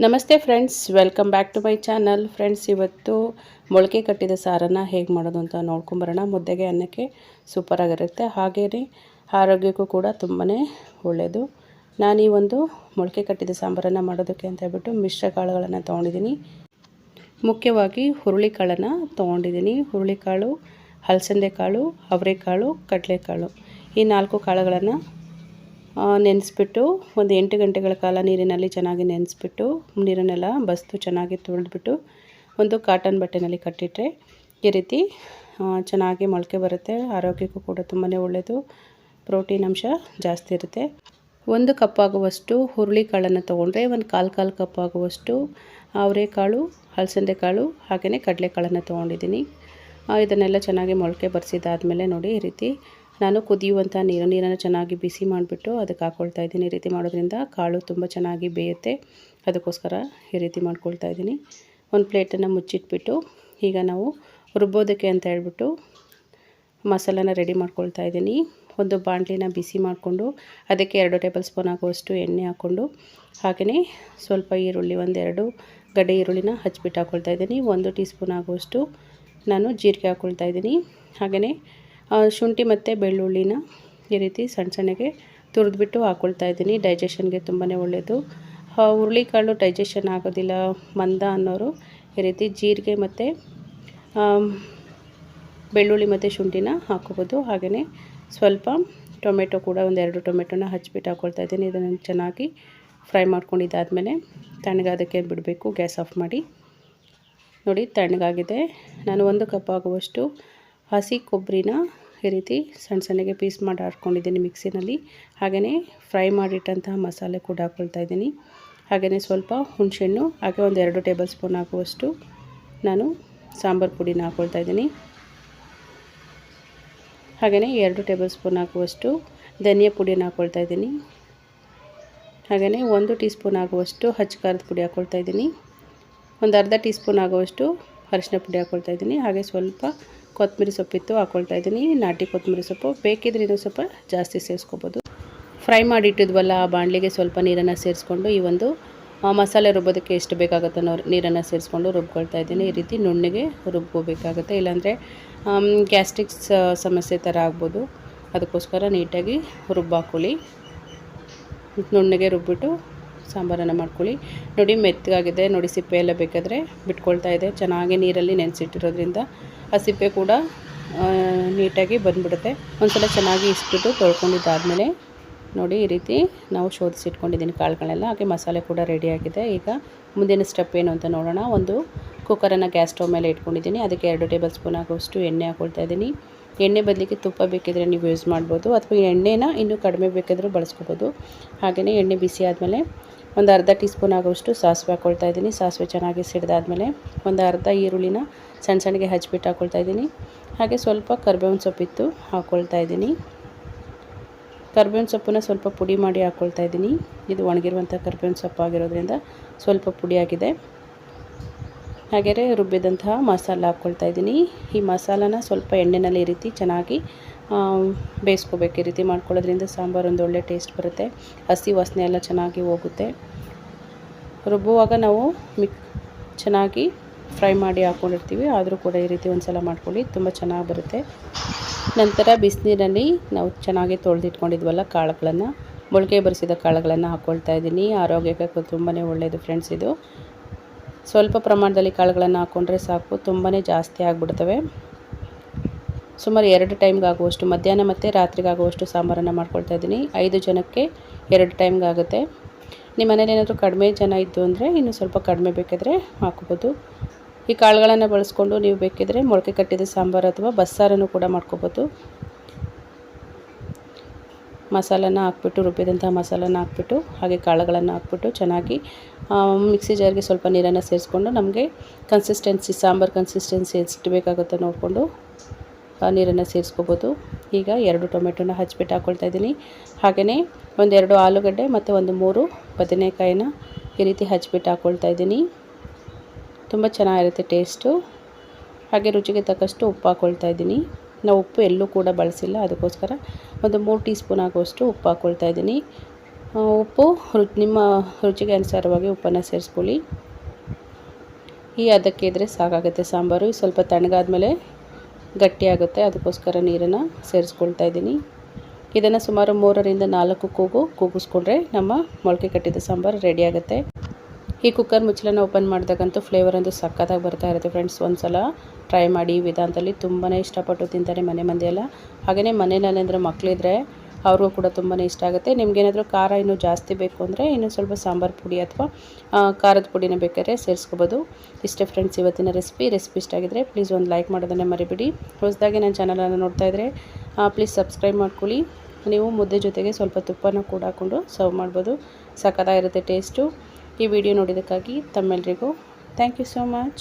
ನಮಸ್ತೆ friends welcome back to my channel friends ಇವತ್ತು ಮೊಳಕೆ ಕಟ್ಟಿದ ಸಾರನ್ನು ಹೇಗೆ ಮಾಡೋದು ಅಂತ ನೋಡ್ಕೊಂಬರೋಣ. ಮುದ್ದೆಗೆ ಅನ್ನಕ್ಕೆ ಸೂಪರಾಗಿರುತ್ತೆ ಹಾಗೆಯೇ ಆರೋಗ್ಯಕ್ಕೂ ಕೂಡ ತುಂಬಾ ಒಳ್ಳೆಯದು ನಾನು ಈ ಒಂದು ಮೊಳಕೆ ಕಟ್ಟಿದ ಸಾಂಬಾರನ್ನು ಮಾಡೋದಕ್ಕೆ ಅಂತ ಹೇಳ್ಬಿಟ್ಟು ಮಿಶ್ರ ಕಾಳುಗಳನ್ನು ತೊಗೊಂಡಿದ್ದೀನಿ ಮುಖ್ಯವಾಗಿ ಹುರುಳಿಕಾಳನ್ನು ತೊಗೊಂಡಿದ್ದೀನಿ ಹುರುಳಿಕಾಳು ಹಲಸಂದೆ ಕಾಳು ಅವರೆಕಾಳು, ಕಡಲೆಕಾಳು ಈ ನಾಲ್ಕು ಕಾಳುಗಳನ್ನು ನೆನೆಸ್ಬಿಟ್ಟು ಒಂದು ಎಂಟು ಗಂಟೆಗಳ ಕಾಲ ನೀರಿನಲ್ಲಿ ಚೆನ್ನಾಗಿ ನೆನೆಸ್ಬಿಟ್ಟು ನೀರನ್ನೆಲ್ಲ ಬಸ್ತು ಚೆನ್ನಾಗಿ ತೊಳೆದ್ಬಿಟ್ಟು ಒಂದು ಕಾಟನ್ ಬಟ್ಟೆನಲ್ಲಿ ಕಟ್ಟಿಟ್ರೆ ಈ ರೀತಿ ಚೆನ್ನಾಗಿ ಮೊಳಕೆ ಬರುತ್ತೆ. ಆರೋಗ್ಯಕ್ಕೂ ಕೂಡ ತುಂಬಾ ಒಳ್ಳೆಯದು ಪ್ರೋಟೀನ್ ಅಂಶ ಜಾಸ್ತಿ ಇರುತ್ತೆ. ಒಂದು ಕಪ್ಪಾಗುವಷ್ಟು ಹುರುಳಿ ಕಾಳನ್ನು ತೊಗೊಂಡ್ರೆ, ಒಂದು ಕಾಲು ಕಾಲು ಕಪ್ಪಾಗುವಷ್ಟು ಅವರೆಕಾಳು ಹಲಸಂದೆ ಕಾಳು ಹಾಗೆಯೇ ಕಡಲೆಕಾಳನ್ನು ತೊಗೊಂಡಿದ್ದೀನಿ. ಇದನ್ನೆಲ್ಲ ಚೆನ್ನಾಗಿ ಮೊಳಕೆ ಬರೆಸಿದಾದ್ಮೇಲೆ ನೋಡಿ ಈ ರೀತಿ ನಾನು ಕುದಿಯುವಂಥ ನೀರು ನೀರನ್ನು ಚೆನ್ನಾಗಿ ಬಿಸಿ ಮಾಡಿಬಿಟ್ಟು ಅದಕ್ಕೆ ಹಾಕ್ಕೊಳ್ತಾ ಇದ್ದೀನಿ. ಈ ರೀತಿ ಮಾಡೋದ್ರಿಂದ ಕಾಳು ತುಂಬ ಚೆನ್ನಾಗಿ ಬೇಯುತ್ತೆ. ಅದಕ್ಕೋಸ್ಕರ ಈ ರೀತಿ ಮಾಡ್ಕೊಳ್ತಾ ಇದ್ದೀನಿ. ಒಂದು ಪ್ಲೇಟನ್ನು ಮುಚ್ಚಿಟ್ಬಿಟ್ಟು ಈಗ ನಾವು ರುಬ್ಬೋದಕ್ಕೆ ಅಂತ ಹೇಳ್ಬಿಟ್ಟು ಮಸಾಲನ ರೆಡಿ ಮಾಡ್ಕೊಳ್ತಾ ಇದ್ದೀನಿ. ಒಂದು ಬಾಣಲಿನ ಬಿಸಿ ಮಾಡಿಕೊಂಡು ಅದಕ್ಕೆ ಎರಡು ಟೇಬಲ್ ಸ್ಪೂನ್ ಆಗುವಷ್ಟು ಎಣ್ಣೆ ಹಾಕ್ಕೊಂಡು ಹಾಗೆಯೇ ಸ್ವಲ್ಪ ಈರುಳ್ಳಿ, ಒಂದೆರಡು ಗಡ್ಡೆ ಈರುಳ್ಳಿನ ಹಚ್ಚಿಬಿಟ್ಟು ಹಾಕ್ಕೊಳ್ತಾ ಇದ್ದೀನಿ. ಒಂದು ಟೀ ಸ್ಪೂನ್ ಆಗುವಷ್ಟು ನಾನು ಜೀರಿಗೆ ಹಾಕ್ಕೊಳ್ತಾ ಇದ್ದೀನಿ. ಹಾಗೆಯೇ ಶುಂಠಿ ಮತ್ತು ಬೆಳ್ಳುಳ್ಳಿನ ಈ ರೀತಿ ಸಣ್ಣ ಸಣ್ಣಗೆ ತುರಿದ್ಬಿಟ್ಟು ಹಾಕ್ಕೊಳ್ತಾ ಇದ್ದೀನಿ. ಡೈಜೆಷನ್ಗೆ ತುಂಬಾ ಒಳ್ಳೆಯದು ಹುರುಳಿಕಾಳು ಡೈಜೆಷನ್ ಆಗೋದಿಲ್ಲ, ಮಂದ ಅನ್ನೋರು ಈ ರೀತಿ ಜೀರಿಗೆ ಮತ್ತು ಬೆಳ್ಳುಳ್ಳಿ ಮತ್ತು ಶುಂಠಿನ ಹಾಕೋಬೋದು ಹಾಗೆಯೇ ಸ್ವಲ್ಪ ಟೊಮೆಟೊ ಕೂಡ ಒಂದೆರಡು ಟೊಮೆಟೊನ ಹಚ್ಬಿಟ್ಟು ಹಾಕ್ಕೊಳ್ತಾ ಇದ್ದೀನಿ. ಇದನ್ನು ಚೆನ್ನಾಗಿ ಫ್ರೈ ಮಾಡ್ಕೊಂಡಿದ್ದಾದಮೇಲೆ ತಣ್ಣಗಾದಕ್ಕೆ ಬಿಡಬೇಕು. ಗ್ಯಾಸ್ ಆಫ್ ಮಾಡಿ. ನೋಡಿ, ತಣ್ಣಗಾಗಿದೆ. ನಾನು ಒಂದು ಕಪ್ ಆಗುವಷ್ಟು ಹಸಿ ಕೊಬ್ಬರಿನ ಈ ರೀತಿ ಸಣ್ಣ ಸಣ್ಣಗೆ ಪೀಸ್ ಮಾಡಿ ಹಾಕ್ಕೊಂಡಿದ್ದೀನಿ ಮಿಕ್ಸಿನಲ್ಲಿ. ಹಾಗೆಯೇ ಫ್ರೈ ಮಾಡಿಟ್ಟಂತಹ ಮಸಾಲೆ ಕೂಡ ಹಾಕ್ಕೊಳ್ತಾ ಇದ್ದೀನಿ. ಹಾಗೆಯೇ ಸ್ವಲ್ಪ ಹುಣಸೆಹಣ್ಣು, ಹಾಗೆ ಒಂದು ಎರಡು ಟೇಬಲ್ ಸ್ಪೂನ್ ಹಾಕುವಷ್ಟು ನಾನು ಸಾಂಬಾರು ಪುಡಿನ ಹಾಕ್ಕೊಳ್ತಾ ಇದ್ದೀನಿ. ಹಾಗೆಯೇ ಎರಡು ಟೇಬಲ್ ಸ್ಪೂನ್ ಹಾಕುವಷ್ಟು ಧನಿಯಾ ಪುಡಿನ ಹಾಕ್ಕೊಳ್ತಾ ಇದ್ದೀನಿ. ಹಾಗೆಯೇ ಒಂದು ಟೀ ಸ್ಪೂನ್ ಆಗುವಷ್ಟು ಹಚ್ಚ ಖಾರದ ಪುಡಿ ಹಾಕ್ಕೊಳ್ತಾ ಇದ್ದೀನಿ. ಒಂದು ಅರ್ಧ ಟೀ ಸ್ಪೂನ್ ಆಗುವಷ್ಟು ಅರಿಶಿನ ಪುಡಿ ಹಾಕ್ಕೊಳ್ತಾ ಇದ್ದೀನಿ. ಹಾಗೆ ಸ್ವಲ್ಪ ಕೊತ್ತಂಬರಿ ಸೊಪ್ಪಿತ್ತು ಹಾಕೊಳ್ತಾ ಇದ್ದೀನಿ. ನಾಟಿ ಕೊತ್ತಂಬರಿ ಸೊಪ್ಪು ಬೇಕಿದ್ರೆ ಇನ್ನೂ ಸ್ವಲ್ಪ ಜಾಸ್ತಿ ಸೇರಿಸ್ಕೋಬೋದು. ಫ್ರೈ ಮಾಡಿಟ್ಟಿದ್ವಲ್ಲ ಆ ಬಾಣಲಿಗೆ ಸ್ವಲ್ಪ ನೀರನ್ನು ಸೇರಿಸ್ಕೊಂಡು, ಈ ಒಂದು ಮಸಾಲೆ ರುಬ್ಬೋದಕ್ಕೆ ಎಷ್ಟು ಬೇಕಾಗುತ್ತೆ ಅನ್ನೋ ನೀರನ್ನು ಸೇರಿಸ್ಕೊಂಡು ರುಬ್ಕೊಳ್ತಾ ಇದ್ದೀನಿ. ಈ ರೀತಿ ನುಣ್ಣಗೆ ರುಬ್ಕೋಬೇಕಾಗುತ್ತೆ. ಇಲ್ಲಾಂದರೆ ಗ್ಯಾಸ್ಟ್ರಿಕ್ಸ್ ಸಮಸ್ಯೆ ಥರ ಆಗ್ಬೋದು. ಅದಕ್ಕೋಸ್ಕರ ನೀಟಾಗಿ ರುಬ್ಬಾಕೊಳ್ಳಿ. ನುಣ್ಣಗೆ ರುಬ್ಬಿಟ್ಟು ಸಾಂಬಾರನ್ನು ಮಾಡ್ಕೊಳ್ಳಿ. ನೋಡಿ, ಮೆತ್ತಗಾಗಿದೆ. ನೋಡಿ, ಸಿಪ್ಪೆ ಎಲ್ಲ ಬೇಕಾದರೆ ಬಿಟ್ಕೊಳ್ತಾ ಇದೆ. ಚೆನ್ನಾಗಿ ನೀರಲ್ಲಿ ನೆನೆಸಿಟ್ಟಿರೋದ್ರಿಂದ ಆ ಸಿಪ್ಪೆ ಕೂಡ ನೀಟಾಗಿ ಬಂದುಬಿಡುತ್ತೆ. ಒಂದ್ಸಲ ಚೆನ್ನಾಗಿ ಇಸ್ಬಿಟ್ಟು ತೊಳ್ಕೊಂಡಿದ್ದಾದಮೇಲೆ ನೋಡಿ ಈ ರೀತಿ ನಾವು ಶೋಧಿಸಿಟ್ಕೊಂಡಿದ್ದೀನಿ ಕಾಳುಗಳೆಲ್ಲ ಹಾಗೆ ಮಸಾಲೆ ಕೂಡ ರೆಡಿಯಾಗಿದೆ ಈಗ ಮುಂದಿನ ಸ್ಟೆಪ್ ಏನು ಅಂತ ನೋಡೋಣ. ಒಂದು ಕುಕ್ಕರನ್ನು ಗ್ಯಾಸ್ ಸ್ಟವ್ ಮೇಲೆ ಇಟ್ಕೊಂಡಿದ್ದೀನಿ. ಅದಕ್ಕೆ ಎರಡು ಟೇಬಲ್ ಸ್ಪೂನ್ ಆಗುವಷ್ಟು ಎಣ್ಣೆ ಹಾಕೊಳ್ತಾ ಇದ್ದೀನಿ. ಎಣ್ಣೆ ಬದಲಿಗೆ ತುಪ್ಪ ಬೇಕಿದ್ರೆ ನೀವು ಯೂಸ್ ಮಾಡ್ಬೋದು. ಅಥವಾ ಎಣ್ಣೆನ ಇನ್ನೂ ಕಡಿಮೆ ಬೇಕಾದರೂ ಬಳಸ್ಕೋಬೋದು. ಹಾಗೆಯೇ ಎಣ್ಣೆ ಬಿಸಿ ಆದಮೇಲೆ ಒಂದು ಅರ್ಧ ಟೀ ಸ್ಪೂನ್ ಆಗೋಷ್ಟು ಸಾಸಿವೆ ಹಾಕ್ಕೊಳ್ತಾ ಇದ್ದೀನಿ. ಸಾಸಿವೆ ಚೆನ್ನಾಗಿ ಸಿಡ್ದಾದ್ಮೇಲೆ ಒಂದು ಅರ್ಧ ಈರುಳ್ಳಿನ ಸಣ್ಣ ಸಣ್ಣಗೆ ಹಚ್ಚಿಬಿಟ್ಟು ಹಾಕ್ಕೊಳ್ತಾ ಇದ್ದೀನಿ. ಹಾಗೆ ಸ್ವಲ್ಪ ಕರ್ಬೇವಿನ ಸೊಪ್ಪಿತ್ತು ಹಾಕ್ಕೊಳ್ತಾ ಇದ್ದೀನಿ. ಕರ್ಬೇವಿನ ಸೊಪ್ಪನ್ನ ಸ್ವಲ್ಪ ಪುಡಿ ಮಾಡಿ ಹಾಕ್ಕೊಳ್ತಾ ಇದ್ದೀನಿ. ಇದು ಒಣಗಿರುವಂಥ ಕರ್ಬೇವಿನ ಸೊಪ್ಪು ಆಗಿರೋದ್ರಿಂದ ಸ್ವಲ್ಪ ಪುಡಿಯಾಗಿದೆ ಹಾಗೆಯೇ ರುಬ್ಬಿದಂತಹ ಮಸಾಲ ಹಾಕ್ಕೊಳ್ತಾ ಇದ್ದೀನಿ. ಈ ಮಸಾಲಾನ ಸ್ವಲ್ಪ ಎಣ್ಣೆನಲ್ಲಿ ಈ ರೀತಿ ಚೆನ್ನಾಗಿ ಬೇಯಿಸ್ಕೋಬೇಕು. ಈ ರೀತಿ ಮಾಡ್ಕೊಳ್ಳೋದ್ರಿಂದ ಸಾಂಬಾರು ಒಂದು ಒಳ್ಳೆ ಟೇಸ್ಟ್ ಬರುತ್ತೆ. ಹಸಿ ವಾಸನೆ ಎಲ್ಲ ಚೆನ್ನಾಗಿ ಹೋಗುತ್ತೆ. ರುಬ್ಬುವಾಗ ನಾವು ಮಿಕ್, ಚೆನ್ನಾಗಿ ಫ್ರೈ ಮಾಡಿ ಹಾಕ್ಕೊಂಡಿರ್ತೀವಿ. ಆದರೂ ಕೂಡ ಈ ರೀತಿ ಒಂದು ಸಲ ಮಾಡ್ಕೊಳ್ಳಿ, ತುಂಬ ಚೆನ್ನಾಗಿ ಬರುತ್ತೆ. ನಂತರ ಬಿಸಿನೀರಲ್ಲಿ ನಾವು ಚೆನ್ನಾಗಿ ತೊಳೆದಿಟ್ಕೊಂಡಿದ್ವಲ್ಲ ಕಾಳುಗಳನ್ನು ಮೊಳಕೆ ಬರೆಸಿದ ಕಾಳುಗಳನ್ನು ಹಾಕ್ಕೊಳ್ತಾ ಇದ್ದೀನಿ. ಆರೋಗ್ಯಕ್ಕೆ ತುಂಬಾ ಒಳ್ಳೆಯದು ಫ್ರೆಂಡ್ಸ್ ಇದು. ಸ್ವಲ್ಪ ಪ್ರಮಾಣದಲ್ಲಿ ಕಾಳುಗಳನ್ನು ಹಾಕ್ಕೊಂಡ್ರೆ ಸಾಕು. ತುಂಬಾ ಜಾಸ್ತಿ ಆಗಿಬಿಡ್ತವೆ. ಸುಮಾರು ಎರಡು ಟೈಮ್ಗಾಗುವಷ್ಟು ಮಧ್ಯಾಹ್ನ ಮತ್ತು ರಾತ್ರಿಗಾಗುವಷ್ಟು ಸಾಂಬಾರನ್ನು ಮಾಡ್ಕೊಳ್ತಾ ಇದ್ದೀನಿ. ಐದು ಜನಕ್ಕೆ ಎರಡು ಟೈಮ್ಗಾಗುತ್ತೆ ನಿಮ್ಮ ಮನೇಲಿ ಏನಾದರೂ ಕಡಿಮೆ ಜನ ಇದ್ದು ಅಂದರೆ ಇನ್ನೂ ಸ್ವಲ್ಪ ಕಡಿಮೆ ಬೇಕಿದ್ರೆ ಹಾಕ್ಕೋಬೋದು ಈ ಕಾಳುಗಳನ್ನು ಬಳಸ್ಕೊಂಡು ನೀವು ಬೇಕಿದ್ರೆ ಮೊಳಕೆ ಕಟ್ಟಿದ ಸಾಂಬಾರು ಅಥವಾ ಬಸ್ಸಾರನ್ನು ಕೂಡ ಮಾಡ್ಕೋಬೋದು. ಮಸಾಲನ ಹಾಕ್ಬಿಟ್ಟು, ರುಬ್ಬಿದಂಥ ಮಸಾಲನ ಹಾಕ್ಬಿಟ್ಟು, ಹಾಗೆ ಕಾಳುಗಳನ್ನು ಹಾಕ್ಬಿಟ್ಟು ಚೆನ್ನಾಗಿ ಮಿಕ್ಸಿ ಜಾರ್ಗೆ ಸ್ವಲ್ಪ ನೀರನ್ನು ಸೇರಿಸ್ಕೊಂಡು ನಮಗೆ ಕನ್ಸಿಸ್ಟೆನ್ಸಿ ಸಾಂಬಾರು ಕನ್ಸಿಸ್ಟೆನ್ಸಿ ಎಷ್ಟು ಬೇಕಾಗುತ್ತೋ ನೋಡಿಕೊಂಡು ನೀರನ್ನು ಸೇರಿಸ್ಕೋಬೋದು. ಈಗ ಎರಡು ಟೊಮೆಟೊನ ಹಚ್ಬಿಟ್ಟು ಹಾಕ್ಕೊಳ್ತಾ ಇದ್ದೀನಿ. ಹಾಗೆಯೇ ಒಂದೆರಡು ಆಲೂಗಡ್ಡೆ ಮತ್ತು ಒಂದು ಮೂರು ಬದನೆಕಾಯಿನ ಈ ರೀತಿ ಹಚ್ಬಿಟ್ಟು ಹಾಕ್ಕೊಳ್ತಾ ಇದ್ದೀನಿ. ತುಂಬ ಚೆನ್ನಾಗಿರುತ್ತೆ ಟೇಸ್ಟು. ಹಾಗೆ ರುಚಿಗೆ ತಕ್ಕಷ್ಟು ಉಪ್ಪು ಹಾಕ್ಕೊಳ್ತಾ ಇದ್ದೀನಿ. ನಾವು ಉಪ್ಪು ಎಲ್ಲೂ ಕೂಡ ಬಳಸಿಲ್ಲ, ಅದಕ್ಕೋಸ್ಕರ ಒಂದು ಮೂರು ಟೀ ಸ್ಪೂನ್ ಆಗುವಷ್ಟು ಉಪ್ಪು ಹಾಕ್ಕೊಳ್ತಾ ಇದ್ದೀನಿ. ಉಪ್ಪು ರುಚಿ ನಿಮ್ಮ ರುಚಿಗೆ ಅನುಸಾರವಾಗಿ ಉಪ್ಪನ್ನು ಸೇರಿಸ್ಕೊಳ್ಳಿ. ಈ ಅದಕ್ಕೆ ಇದ್ದರೆ ಸಾಕಾಗುತ್ತೆ ಸಾಂಬಾರು. ಸ್ವಲ್ಪ ತಣ್ಣಗಾದ್ಮೇಲೆ ಗಟ್ಟಿಯಾಗುತ್ತೆ, ಅದಕ್ಕೋಸ್ಕರ ನೀರನ್ನು ಸೇರಿಸ್ಕೊಳ್ತಾ ಇದ್ದೀನಿ. ಇದನ್ನು ಸುಮಾರು ಮೂರರಿಂದ ನಾಲ್ಕು ಕೂಗು ಕೂಗಿಸ್ಕೊಂಡ್ರೆ ನಮ್ಮ ಮೊಳಕೆ ಕಟ್ಟಿದ ಸಾಂಬಾರು ರೆಡಿ ಆಗುತ್ತೆ. ಈ ಕುಕ್ಕರ್ ಮುಚ್ಚಳನ ಓಪನ್ ಮಾಡಿದಾಗಂತೂ ಫ್ಲೇವರ್ ಅಂತೂ ಸಕ್ಕತ್ತಾಗಿ ಬರ್ತಾ ಇರುತ್ತೆ ಫ್ರೆಂಡ್ಸ್ ಒಂದು ಸಲ ಟ್ರೈ ಮಾಡಿ ವಿಧಾನದಲ್ಲಿ ತುಂಬಾ ಇಷ್ಟಪಟ್ಟು ತಿಂತಾರೆ ಮನೆ ಮಂದಿಯೆಲ್ಲ ಹಾಗೆಯೇ ಮನೇಲಿ ಅಂದರೆ ಮಕ್ಕಳಿದ್ರೆ ಅವ್ರಿಗೂ ಕೂಡ ತುಂಬಾ ಇಷ್ಟ ಆಗುತ್ತೆ. ನಿಮ್ಗೇನಾದರೂ ಖಾರ ಇನ್ನೂ ಜಾಸ್ತಿ ಬೇಕು ಅಂದರೆ ಇನ್ನೂ ಸ್ವಲ್ಪ ಸಾಂಬಾರು ಪುಡಿ ಅಥವಾ ಖಾರದ ಪುಡಿನ ಬೇಕಾದ್ರೆ ಸೇರಿಸ್ಕೋಬೋದು. ಇಷ್ಟೇ ಫ್ರೆಂಡ್ಸ್ ಇವತ್ತಿನ ರೆಸಿಪಿ ರೆಸಿಪಿ ಇಷ್ಟ ಆಗಿದ್ರೆ ಪ್ಲೀಸ್ ಒಂದು ಲೈಕ್ ಮಾಡೋದನ್ನು ಮರಿಬಿಡಿ. ಹೊಸದಾಗಿ ನನ್ನ ಚಾನಲನ್ನು ನೋಡ್ತಾ ಇದ್ದರೆ ಪ್ಲೀಸ್ ಸಬ್ಸ್ಕ್ರೈಬ್ ಮಾಡ್ಕೊಳ್ಳಿ. ನೀವು ಮುದ್ದೆ ಜೊತೆಗೆ ಸ್ವಲ್ಪ ತುಪ್ಪನ ಕೂಡ ಹಾಕ್ಕೊಂಡು ಸರ್ವ್ ಮಾಡ್ಬೋದು. ಸಕ್ಕತ್ತಾಗಿರುತ್ತೆ ಟೇಸ್ಟು ಈ ವಿಡಿಯೋ ನೋಡಿದ್ದಕ್ಕಾಗಿ ತಮ್ಮೆಲ್ಲರಿಗೂ ಥ್ಯಾಂಕ್ ಯು ಸೋ ಮಚ್